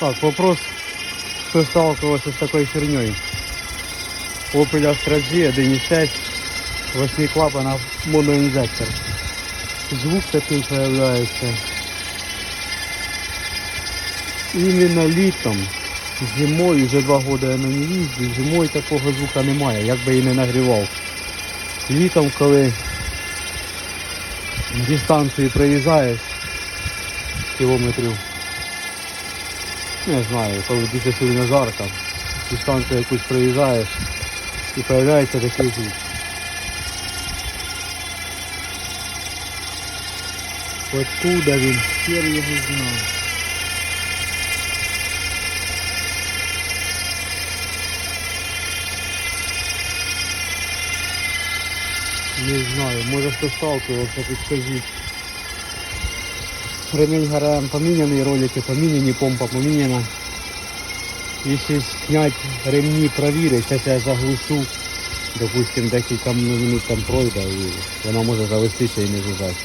Так, вопрос, кто сталкивался с такой херней. Opel Astra G 1.6, 8 клапанов, моноинжектор. Звук такий появляється. Іменно літом, зимою, вже два роки я на ній їздю, зимою такого звука немає, як би і не нагрівав. Літом, коли дистанцію проїжджаєш кілометрів, не знаю, коли дуже сильно жарко, дистанцію якусь проїжджаєш і появляється такий звук. Откуда він? Хер його знає. Не знаю, може хто сталкивався, підскажіть. Ремень ГРМ поміняний, ролики поміняні, помпа поміняна. Якщо снять ремні, провірить, зараз я заглушу, допустим, декілька минут там пройде і вона може завестися і не жужжать.